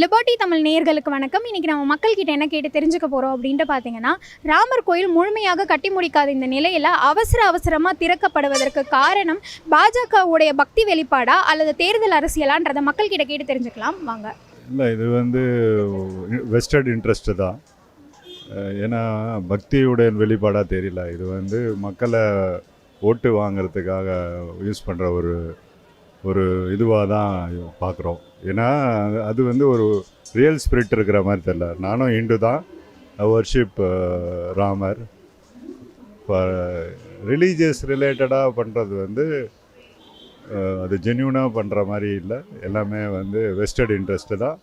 Liberty Tamil நேயர்களுக்கு வணக்கம். இன்னைக்கு நம்ம மக்கள்கிட்ட என்ன கேட்டு தெரிஞ்சுக்க போகிறோம் அப்படின்ட்டு பார்த்தீங்கன்னா ராமர் கோயில் முழுமையாக கட்டி முடிக்காத இந்த நிலையில் அவசர அவசரமாக திறக்கப்படுவதற்கு காரணம் பாஜகவுடைய பக்தி வெளிப்பாடா அல்லது தேர்தல் அரசியலான்றதை மக்கள்கிட்ட கேட்டு தெரிஞ்சுக்கலாம். வாங்க. இல்லை இது வந்து வெஸ்டர்ட் இன்ட்ரெஸ்ட்டு தான். ஏன்னா பக்தியுடைய வெளிப்பாடாக தெரியல. இது வந்து மக்களை ஓட்டு வாங்குறதுக்காக யூஸ் பண்ணுற ஒரு ஒரு இதுவாக தான் பார்க்குறோம். ஏன்னா அது- வந்து ஒரு ரியல் ஸ்பிரிட் இருக்கிற மாதிரி தெரில நானும் இந்து தான். வர்ஷிப் ராமர். இப்போ ரிலீஜியஸ் ரிலேட்டடாக பண்ணுறது வந்து அது ஜென்யூனாக பண்ணுற மாதிரி இல்லை. எல்லாமே வந்து வெஸ்டட் இன்ட்ரெஸ்ட்டு தான்.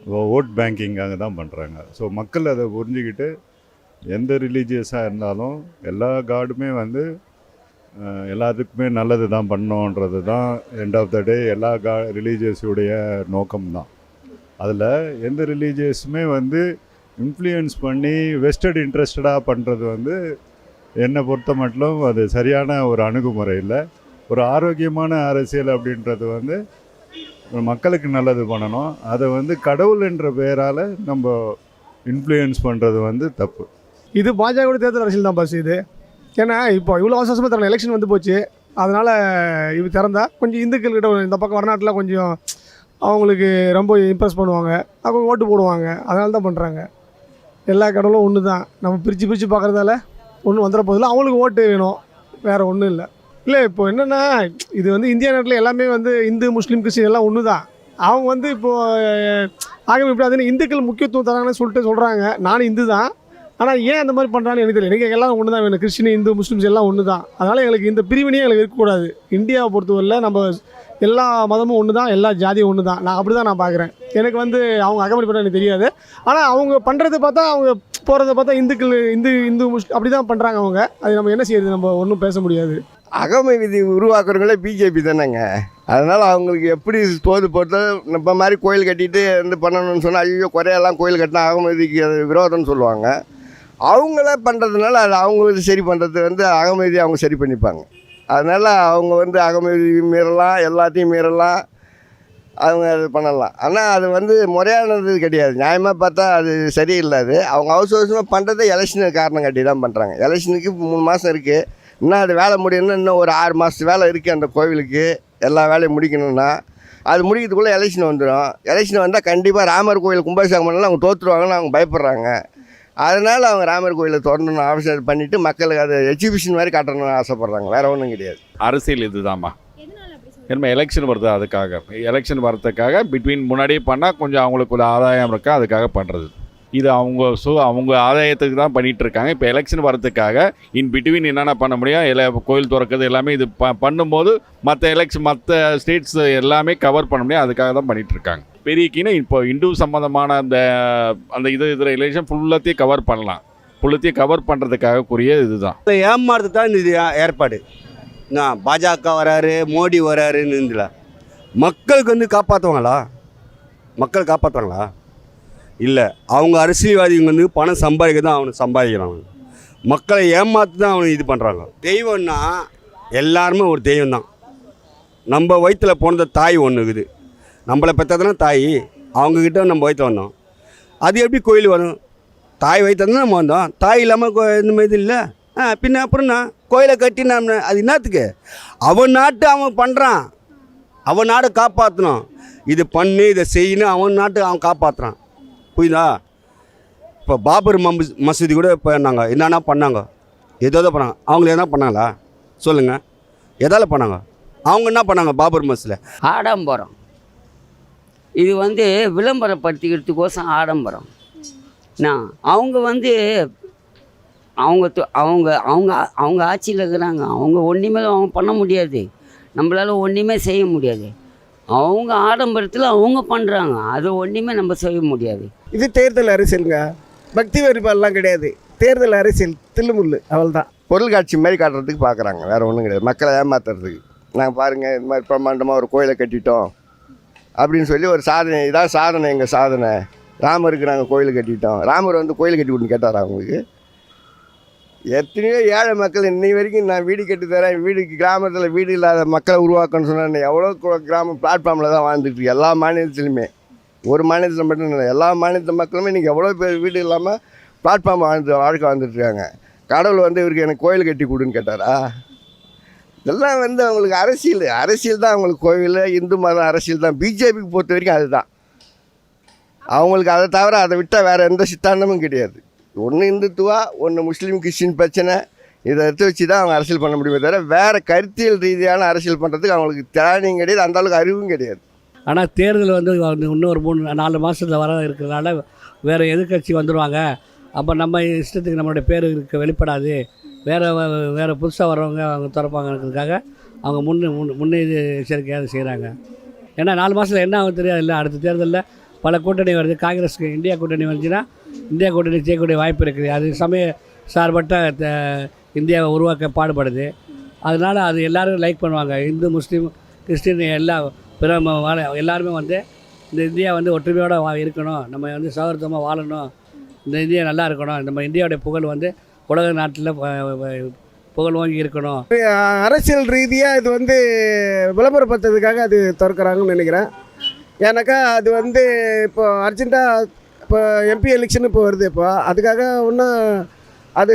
ஓட் பேங்கிங்காக தான் பண்ணுறாங்க ஸோ மக்கள் அதை புரிஞ்சுக்கிட்டு எந்த ரிலீஜியஸாக இருந்தாலும் எல்லா காடுமே வந்து எல்லாத்துக்குமே நல்லது தான் பண்ணோன்றது தான் எண்ட் ஆஃப் த டே எல்லா கா ரிலீஜியஸுடைய நோக்கம்தான். அதில் எந்த ரிலீஜியஸுமே வந்து இன்ஃப்ளூயன்ஸ் பண்ணி வெஸ்டட் இன்ட்ரெஸ்டடாக பண்ணுறது வந்து என்னை பொறுத்த மட்டும் அது சரியான ஒரு அணுகுமுறை இல்லை. ஒரு ஆரோக்கியமான அரசியல் அப்படின்றது வந்து மக்களுக்கு நல்லது பண்ணணும். அதை வந்து கடவுள் என்ற பெயரால் நம்ம இன்ஃப்ளூயன்ஸ் பண்ணுறது வந்து தப்பு. இது பாஜக தேர்தல் அரசியல் தான் பஸ் இது. ஏன்னா இப்போ இவ்வளோ அவசரமாக தரணும். எலெக்ஷன் வந்து போச்சு. அதனால் இது திறந்தா கொஞ்சம் இந்துக்கள்கிட்ட இந்த பக்கம் வடநாட்டில் கொஞ்சம் அவங்களுக்கு ரொம்ப இம்ப்ரெஸ் பண்ணுவாங்க. அவங்க ஓட்டு போடுவாங்க. அதனால தான் பண்ணுறாங்க எல்லா கடவுளும் ஒன்று தான் நம்ம பிரித்து பிரித்து பார்க்குறதால ஒன்றும் வந்துட போதில்லை. அவங்களுக்கு ஓட்டு வேணும். வேறு ஒன்றும் இல்லை. இல்லை இப்போ என்னென்னா இது வந்து இந்தியா நாட்டில் எல்லாமே வந்து இந்து முஸ்லீம் கிறிஸ்டின் எல்லாம் ஒன்று தான் அவங்க வந்து இப்போது ஆகவே இப்படி அதுன்னு இந்துக்கள் முக்கியத்துவம் தராங்கன்னு சொல்லிட்டு சொல்கிறாங்க நானும் இந்து தான் ஆனால் ஏன் அந்த மாதிரி பண்ணுறான்னு எனக்கு தெரியல. எனக்கு எல்லாம் ஒன்று தான் வேணும். கிறிஸ்டின் இந்து முஸ்லீம்ஸ் எல்லாம் ஒன்று தான் அதனால் எங்களுக்கு இந்த பிரிவினையே எங்களுக்கு இருக்கக்கூடாது இந்தியாவை பொறுத்தவரையில் நம்ம எல்லா மதமும் ஒன்று தான் எல்லா ஜாதியும் ஒன்று தான் நான் அப்படி தான் நான் பார்க்குறேன் எனக்கு வந்து அவங்க அகமதி பண்ண எனக்கு தெரியாது. ஆனால் அவங்க பண்ணுறதை பார்த்தா அவங்க போகிறத பார்த்தா இந்துக்கள் இந்து இந்து முஸ்லீம் அப்படி தான் பண்ணுறாங்க அவங்க. அது நம்ம என்ன செய்யறது? நம்ம ஒன்றும் பேச முடியாது. அகமை விதி உருவாக்குறவங்களே பிஜேபி தானேங்க. அதனால் அவங்களுக்கு எப்படி தோது போட்டு நம்ம மாதிரி கோயில் கட்டிட்டு வந்து பண்ணணும்னு சொன்னால் ஐயோ குறையெல்லாம் கோயில் கட்டினா அகமதிக்கு விரோதம்னு சொல்லுவாங்க. அவங்கள பண்ணுறதுனால அது அவங்களுக்கு சரி பண்ணுறது வந்து அகமதி அவங்க சரி பண்ணிப்பாங்க. அதனால் அவங்க வந்து அகமதி மீறலாம் எல்லாத்தையும் மீறலாம் அவங்க அது பண்ணலாம். ஆனால் அது வந்து முறையானது கிடையாது. நியாயமாக பார்த்தா அது சரியில்லை அது. அவங்க அவசர அவசரமாக பண்ணுறதே எலெக்ஷனுக்கு காரணம் காட்டி தான் பண்ணுறாங்க எலெக்ஷனுக்கு மூணு மாதம் இருக்குது இன்னும் அது வேலை முடியணும்னா இன்னும் ஒரு ஆறு மாதத்து வேலை இருக்குது அந்த கோவிலுக்கு. எல்லா வேலையும் முடிக்கணும்னா அது முடிக்கிறதுக்குள்ளே எலெக்ஷன் வந்துடும் எலெக்ஷன் வந்தால் கண்டிப்பாக ராமர் கோயில் கும்பாபிஷேகம் பண்ணலாம் அவங்க தோற்றுருவாங்கன்னு அவங்க பயப்படுறாங்க. அதனால் அவங்க ராமர் கோயிலை திறந்தணும் அவசியம் பண்ணிவிட்டு மக்களுக்கு அதை எக்ஸிபிஷன் மாதிரி காட்டணும்னு ஆசைப்பட்றாங்க. வேறு ஒன்றும் கிடையாது. அரசியல் இதுதாம்மா. என்ன எலெக்ஷன் வருது அதுக்காக. எலெக்ஷன் வரதுக்காக பிட்வீன் முன்னாடியே பண்ணால் கொஞ்சம் அவங்களுக்கு ஒரு ஆதாயம் இருக்கா அதுக்காக பண்ணுறது இது அவங்க ஸோ அவங்க ஆதாயத்துக்கு தான் பண்ணிட்டு இருக்காங்க. இப்போ எலெக்ஷன் வரதுக்காக இன் பிட்வீன் என்னென்ன பண்ண முடியும் எல்லா கோயில் திறக்கிறது எல்லாமே இது ப பண்ணும்போது மற்ற எலெக்ஷன் மற்ற ஸ்டேட்ஸ் எல்லாமே கவர் பண்ண முடியும் அதுக்காக தான் பண்ணிட்டு இருக்காங்க. பெரிய கீழே இப்போ இந்து சம்மந்தமான அந்த அந்த இது இது ரிலேஷன் ஃபுல்லாத்தையும் கவர் பண்ணலாம். ஃபுல்லத்தையும் கவர் பண்ணுறதுக்காக கூறிய இதுதான். இல்லை ஏமாறது தான் இந்த இது ஏற்பாடு. நான் பாஜக வராரு மோடி வராருன்னு இருந்துல மக்களுக்கு வந்து காப்பாற்றுவாங்களா மக்கள் காப்பாற்றுவாங்களா இல்லை அவங்க அரசியல்வாதிங்க வந்து பணம் சம்பாதிக்க தான் அவனுக்கு சம்பாதிக்கிறாங்க. மக்களை ஏமாற்றி தான் அவனுக்கு இது பண்ணுறாங்க தெய்வம்னா எல்லாருமே ஒரு தெய்வம் தான் நம்ம வயிற்றில் போனது தாய் ஒன்று இருக்குது நம்மளை பெற்றதுனா தாய். அவங்கக்கிட்ட நம்ம வயிற்று வந்தோம் அது எப்படி கோயில் வரும்? தாய் வயிற்று நம்ம வந்தோம். தாய் இல்லாமல் கோ இந்த மாதிரி இல்லை. ஆ பின்ன அப்புறம்னா கோயிலை கட்டி நாம் அது என்னத்துக்கு? அவன் நாட்டு அவன் பண்ணுறான் அவன் நாடை காப்பாற்றணும் இது பண்ணு இதை செய்யணும் அவன் நாட்டு அவன் காப்பாற்றுறான் புரியுதா? இப்போ பாபர் மம்பு மசூதி கூட இப்போ என்னென்னா பண்ணாங்க? ஏதோ பண்ணாங்க. அவங்கள எதனா பண்ணாங்களா? சொல்லுங்கள் எதால் பண்ணாங்க? அவங்க என்ன பண்ணாங்க பாபர் மசூதியில்? ஆடம்பரம். இது வந்து விளம்பரப்படுத்திக்கிறதுக்கோசம் ஆடம்பரம். நான் அவங்க வந்து அவங்க தொ- அவங்க அவங்க அவங்க ஆட்சியில் இருக்கிறாங்க. அவங்க ஒன்றுமே அவங்க பண்ண முடியாது. நம்மளால ஒன்றுமே செய்ய முடியாது. அவங்க ஆடம்பரத்தில் அவங்க பண்ணுறாங்க அது ஒன்றுமே நம்ம செய்ய முடியாது. இது தேர்தல் அரசியலுங்க. பக்தி வரிபாடெல்லாம் கிடையாது. தேர்தல் அரசியல் தில்லுமுள்ளு. அவள்தான் பொருள் காட்சி மாதிரி காட்டுறதுக்கு பார்க்குறாங்க வேறு ஒன்றும் கிடையாது. மக்களை ஏமாத்துறதுக்கு. நாங்கள் பாருங்கள் இந்த மாதிரி பிரம்மாண்டமாக ஒரு கோயிலை கட்டிட்டோம். அப்படின்னு சொல்லி ஒரு சாதனை இதான் சாதனை எங்கள் சாதனை. ராமருக்கு நாங்கள் கோயில் கட்டிட்டோம் ராமர் வந்து கோயில் கட்டி கொடுன்னு கேட்டாரா அவங்களுக்கு எத்தனையோ ஏழை மக்கள் இன்னை வரைக்கும் நான் வீடு கட்டி தரேன் வீடு கிராமத்தில் வீடு இல்லாத மக்களை உருவாக்கணும்னு சொன்னேன் எவ்வளோ கிராமம் கிராம பிளாட்ஃபார்மில் தான் வாழ்ந்துட்டு எல்லா மாநிலத்திலுமே. ஒரு மாநிலத்தில் மட்டும் இல்லை எல்லா மாநிலத்து மக்களுமே இன்றைக்கி எவ்வளோ பேர் வீடு இல்லாமல் பிளாட்ஃபார்ம் வாழ்ந்து வாழ்க்கை வாழ்ந்துட்டுருக்காங்க கடவுள் வந்து இவருக்கு எனக்கு கோயில் கட்டி கொடுன்னு கேட்டாரா? இதெல்லாம் வந்து அவங்களுக்கு அரசியல். அரசியல் தான் அவங்களுக்கு கோவில் இந்து மதம் அரசியல் தான். பிஜேபிக்கு பொறுத்த வரைக்கும் அதுதான். அவங்களுக்கு அதை தவிர அதை விட்டால் வேறு எந்த சித்தாந்தமும் கிடையாது. ஒன்று இந்துத்துவா ஒன்று முஸ்லீம் கிறிஸ்டின் பிரச்சனை. இதை எடுத்து வச்சு தான் அவங்க அரசியல் பண்ண முடியுமே தவிர வேறு கருத்தியல் ரீதியான அரசியல் பண்ணுறதுக்கு அவங்களுக்கு திராணியும் கிடையாது அந்த அளவுக்கு அறிவும் கிடையாது. ஆனால் தேர்தல் வந்து இன்னும் ஒரு மூணு நாலு மாதத்தில் வர இருக்கிறதுனால வேறு எதிர்க்கட்சி வந்துடுவாங்க அப்போ நம்ம இஷ்டத்துக்கு நம்மளுடைய பேர் இருக்க வெளிப்படாது. வேறு வேறு புதுசாக வர்றவங்க அவங்க திறப்பாங்கிறதுக்காக அவங்க முன்னே முன் முன்னே இது எச்சரிக்கையாக செய்கிறாங்க ஏன்னா நாலு மாதத்தில் என்ன ஆகும் தெரியாது இல்லை அடுத்த தேர்தலில் பல கூட்டணி வருது. காங்கிரஸுக்கு இந்தியா கூட்டணி வந்துச்சுன்னா இந்தியா கூட்டணி செய்யக்கூடிய வாய்ப்பு இருக்குது. அது சமய சார்பட்ட இந்தியாவை உருவாக்க பாடுபடுது. அதனால் அது எல்லோரும் லைக் பண்ணுவாங்க. இந்து முஸ்லீம் கிறிஸ்டின் எல்லா பிற வாழ எல்லாருமே வந்து இந்த இந்தியா வந்து ஒற்றுமையோடு வா இருக்கணும். நம்ம வந்து சௌஹர்தமாக வாழணும். இந்த இந்தியா நல்லா இருக்கணும். நம்ம இந்தியாவுடைய புகழ் வந்து உலக நாட்டில் புகழ் வாங்கி இருக்கணும். அரசியல் ரீதியாக இது வந்து விளம்பரப்படுத்துறதுக்காக அது திறக்கிறாங்கன்னு நினைக்கிறேன். ஏன்னாக்கா அது வந்து இப்போ அர்ஜென்ட்டாக இப்போ எம்பி எலெக்ஷன் இப்போ வருது இப்போ. அதுக்காக இன்னும் அது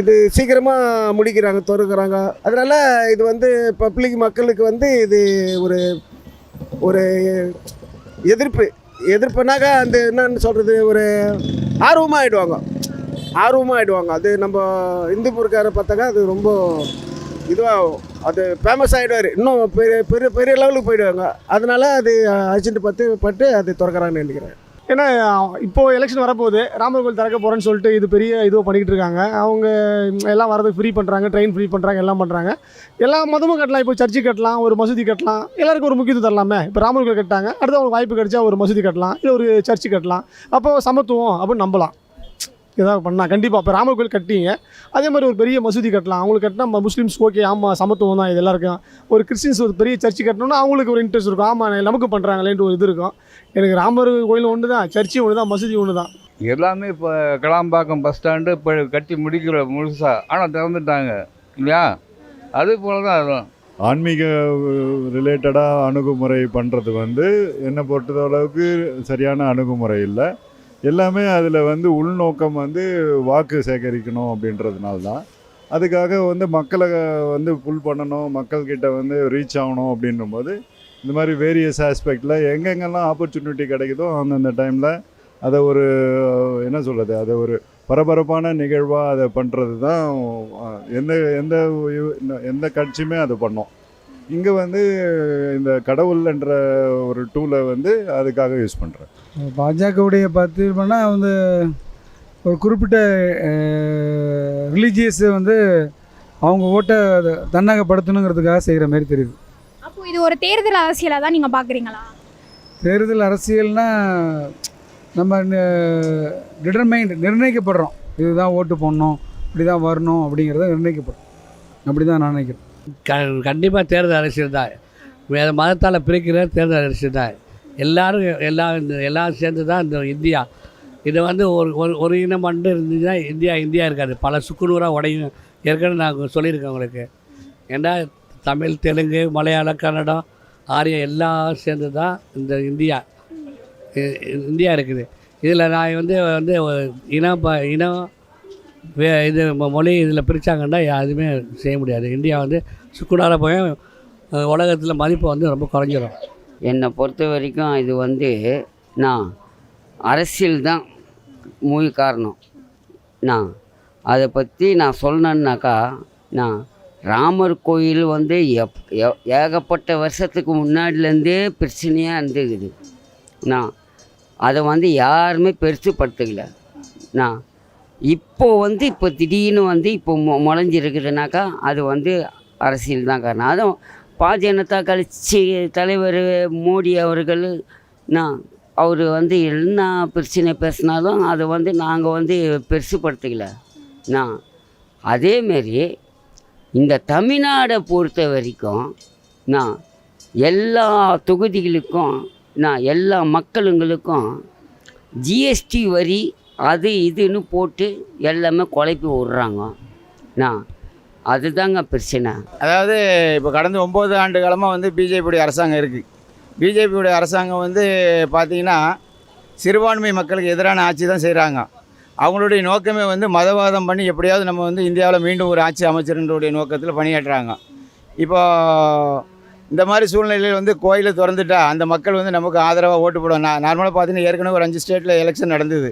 இது சீக்கிரமாக முடிக்கிறாங்க திறக்கிறாங்க. அதனால் இது வந்து பப்ளிக் மக்களுக்கு வந்து இது ஒரு ஒரு எதிர்ப்பு. எதிர்ப்புனாக்கா அந்த என்னன்னு சொல்கிறது ஒரு ஆர்வமாக ஆகிடுவாங்க ஆர்வமாக ஆகிடுவாங்க அது நம்ம இந்து பொருக்கார பார்த்தாக்கா அது ரொம்ப இதுவாகும் அது ஃபேமஸ் ஆகிடுவார் இன்னும் பெரிய பெரிய பெரிய லெவலுக்கு போயிடுவாங்க. அதனால அது அர்ஜென்ட் பார்த்து பட்டு அது திறக்கிறாங்கன்னு நினைக்கிறேன். ஏன்னா இப்போது எலெக்ஷன் வரப்போகுது. ராமர் கோயில் திறக்க போகிறேன்னு சொல்லிட்டு இது பெரிய இதுவாக பண்ணிக்கிட்டு இருக்காங்க. அவங்க எல்லாம் வரது ஃப்ரீ பண்ணுறாங்க ட்ரெயின் ஃப்ரீ பண்ணுறாங்க எல்லாம் பண்ணுறாங்க எல்லா மதமும் கட்டலாம். இப்போ சர்ச்சு கட்டலாம் ஒரு மசூதி கட்டலாம். எல்லாருக்கும் ஒரு முக்கியத்துவம் தரலாமே? இப்போ ராமர் கோயில் கட்டாங்க அடுத்து அவங்களுக்கு வாய்ப்பு கிடைச்சா ஒரு மசூதி கட்டலாம். இல்லை ஒரு சர்ச்சு கட்டலாம். அப்போ சமத்துவம் அப்படின்னு நம்பலாம். ஏதாவது பண்ணலாம் கண்டிப்பாக இப்போ ராமர் கோயில் கட்டிங்க. அதே மாதிரி ஒரு பெரிய மசூதி கட்டலாம். அவங்களுக்கு கட்டினா முஸ்லீம்ஸ் ஓகே ஆமாம் சமத்துவம் தான் இது எல்லாருக்கும். ஒரு கிறிஸ்டின்ஸ் ஒரு பெரிய சர்ச்சு கட்டணும்னா அவங்களுக்கு ஒரு இன்ட்ரெஸ்ட் இருக்கும். ஆமாம் நமக்கு பண்ணுறாங்களேன்ட்டு ஒரு இது இருக்கும். எனக்கு ராமர் கோயில் ஒன்று தான் சர்ச்சு ஒன்று தான் மசூதி ஒன்று தான் எல்லாமே இப்போ கிளாம்பாக்கம் பஸ் ஸ்டாண்டு இப்போ கட்டி முடிக்கிற முழுசா. ஆனால் திறந்துட்டாங்க. இல்லையா? அதே போல தான் அதுவும். ஆன்மீக ரிலேட்டடாக அணுகுமுறை பண்ணுறது வந்து என்னை பொறுத்தளவுக்கு சரியான அணுகுமுறை இல்லை. எல்லாமே அதில் வந்து உள்நோக்கம் வந்து வாக்கு சேகரிக்கணும் அப்படின்றதுனால தான் அதுக்காக வந்து மக்களை வந்து புல் பண்ணணும் மக்கள்கிட்ட வந்து ரீச் ஆகணும் அப்படின்னும்போது இந்த மாதிரி வேரியஸ் ஆஸ்பெக்டில் எங்கெங்கெல்லாம் ஆப்பர்ச்சுனிட்டி கிடைக்குதோ அந்தந்த டைமில் அதை ஒரு என்ன சொல்கிறது அதை ஒரு பரபரப்பான நிகழ்வாக அதை பண்ணுறது தான் எந்த எந்த எந்த கட்சியுமே அதை பண்ணோம். இங்கே வந்து இந்த கடவுள் என்ற ஒரு டூலை வந்து அதுக்காக யூஸ் பண்ணுறேன் பாஜகவுடைய பார்த்தீங்கன்னா வந்து ஒரு குறிப்பிட்ட ரிலீஜியஸை வந்து அவங்க ஓட்டை அது தன்னகப்படுத்தணுங்கிறதுக்காக செய்கிற மாதிரி தெரியுது. அப்போ இது ஒரு தேர்தல் அரசியலாக தான் நீங்கள் பார்க்குறீங்களா? தேர்தல் அரசியல்னா நம்ம டிட்டர்மைண்ட் நிர்ணயிக்கப்படுறோம். இதுதான் ஓட்டு போடணும் இப்படி தான் வரணும் அப்படிங்கிறத நிர்ணயிக்கப்படுறோம் அப்படி தான் நான் நினைக்கிறேன். க கண்டிப்பாக தேர்தல் அரசியல் தான். வேறு மதத்தால் பிரிக்கிற தேர்தல் அரசியல் தான். எல்லோரும் எல்லா இந்த எல்லாம் சேர்ந்து தான் இந்த இந்தியா. இது வந்து ஒரு ஒரு ஒரு இனம் மட்டும் இருந்துச்சுன்னா இந்தியா இந்தியா இருக்காது. பல சுக்குநூறாக உடையும். ஏற்கனவே நான் சொல்லியிருக்கேன் உங்களுக்கு. ஏன்னா தமிழ் தெலுங்கு மலையாளம் கன்னடம் ஆரியம் எல்லாம் சேர்ந்து தான் இந்த இந்தியா. இந்தியா இருக்குது. இதில் நான் வந்து வந்து இனம் ப இனம் வே இது மொழி இதில் பிரித்தாங்கன்னா யாருமே செய்ய முடியாது. இந்தியா வந்து சுக்குடார போய் உலகத்தில் மதிப்பு வந்து ரொம்ப குறைஞ்சிடும் என்னை பொறுத்த வரைக்கும் இது வந்து நான் அரசியல் தான் மூவி காரணம். நான் அதை பற்றி நான் சொல்லணுன்னாக்கா நான் ராமர் கோயில் வந்து எப் ஏகப்பட்ட வருஷத்துக்கு முன்னாடிலேருந்தே பிரச்சனையாக இருந்துக்குது நான் அதை வந்து யாருமே பெருசுப்படுத்துக்கல நான் இப்போ வந்து இப்போ திடீர்னு வந்து இப்போ மொ முளைஞ்சிருக்குதுனாக்கா அது வந்து அரசியல் தான் காரணம். அதுவும் பா ஜனதா கட்சி தலைவர் மோடி அவர்கள் நான் அவர் வந்து என்ன பிரச்சனை பேசினாலும் அதை வந்து நாங்கள் வந்து பெருசுப்படுத்திக்கல நான் அதேமாரி இந்த தமிழ்நாடை பொறுத்த வரைக்கும் நான் எல்லா தொகுதிகளுக்கும் நான் எல்லா மக்களுங்களுக்கும் ஜிஎஸ்டி வரி அது இதுன்னு போட்டு எல்லாமே குழப்பி விட்றாங்க. நான் அதுதாங்க பிரச்சனை. அதாவது இப்போ கடந்த ஒம்பது ஆண்டு காலமாக வந்து பிஜேபியுடைய அரசாங்கம் இருக்குது பிஜேபியுடைய அரசாங்கம் வந்து பார்த்திங்கன்னா சிறுபான்மை மக்களுக்கு எதிரான ஆட்சி தான் செய்கிறாங்க அவங்களுடைய நோக்கமே வந்து மதவாதம் பண்ணி எப்படியாவது நம்ம வந்து இந்தியாவில் மீண்டும் ஒரு ஆட்சி அமைச்சருடைய நோக்கத்தில் பணியாற்றுறாங்க. இப்போ இந்த மாதிரி சூழ்நிலையில் வந்து கோயிலை திறந்துட்டா அந்த மக்கள் வந்து நமக்கு ஆதரவாக ஓட்டு போடுவாங்க. நான் நார்மலாக பார்த்தீங்கன்னா ஏற்கனவே ஒரு அஞ்சு ஸ்டேட்டில் எலெக்ஷன் நடந்தது.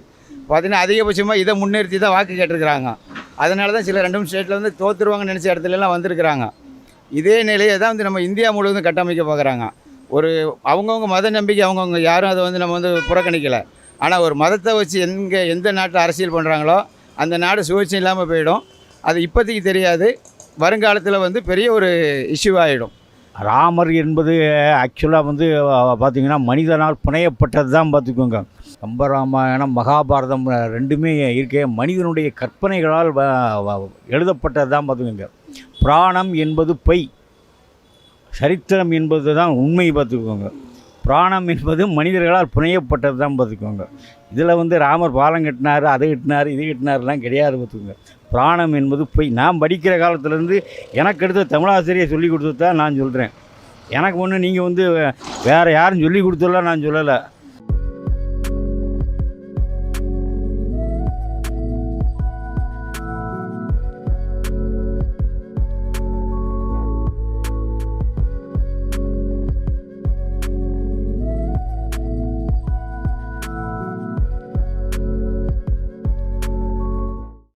பார்த்தீங்கன்னா அதிகபட்சமாக இதை முன்னிறுத்தி தான் வாக்கு கேட்டிருக்கிறாங்க. அதனால தான் சில ரெண்டும் ஸ்டேட்டில் வந்து தோத்துருவாங்கன்னு நினச்ச இடத்துலலாம் வந்திருக்கிறாங்க. இதே நிலையை தான் வந்து நம்ம இந்தியா முழுவதும் கட்டமைக்க பார்க்குறாங்க. ஒரு அவங்கவுங்க மத நம்பிக்கை அவங்கவுங்க யாரும் அதை வந்து நம்ம வந்து புறக்கணிக்கலை. ஆனால் ஒரு மதத்தை வச்சு எங்கே எந்த நாட்டில் அரசியல் பண்ணுறாங்களோ அந்த நாடு சுழற்சி இல்லாமல் போயிடும். அது இப்போதைக்கு தெரியாது. வருங்காலத்தில் வந்து பெரிய ஒரு இஷ்யூ ஆகிடும் ராமர் என்பது ஆக்சுவலாக வந்து பார்த்திங்கன்னா மனிதனால் புனையப்பட்டது தான் பார்த்துக்கோங்க கம்பராமாயணம் மகாபாரதம் ரெண்டுமே இருக்கே. மனிதனுடைய கற்பனைகளால் எழுதப்பட்டது தான் பார்த்துக்கோங்க. பிராணம் என்பது பொய். சரித்திரம் என்பது தான் உண்மை பார்த்துக்கோங்க. பிராணம் என்பது மனிதர்களால் புனையப்பட்டது தான் பார்த்துக்கோங்க. இதில் வந்து ராமர் பாலம் கட்டினார் அதை கட்டினார் இது கட்டினார்லாம் கிடையாது பார்த்துக்கோங்க. பிராணம் என்பது பொய். நான் படிக்கிற காலத்துலேருந்து எனக்கு எடுத்த தமிழாசிரியை சொல்லி கொடுத்தது தான் நான் சொல்கிறேன் எனக்கு ஒன்று நீங்கள் வந்து வேறு யாரும் சொல்லி கொடுத்துலாம் நான் சொல்லலை.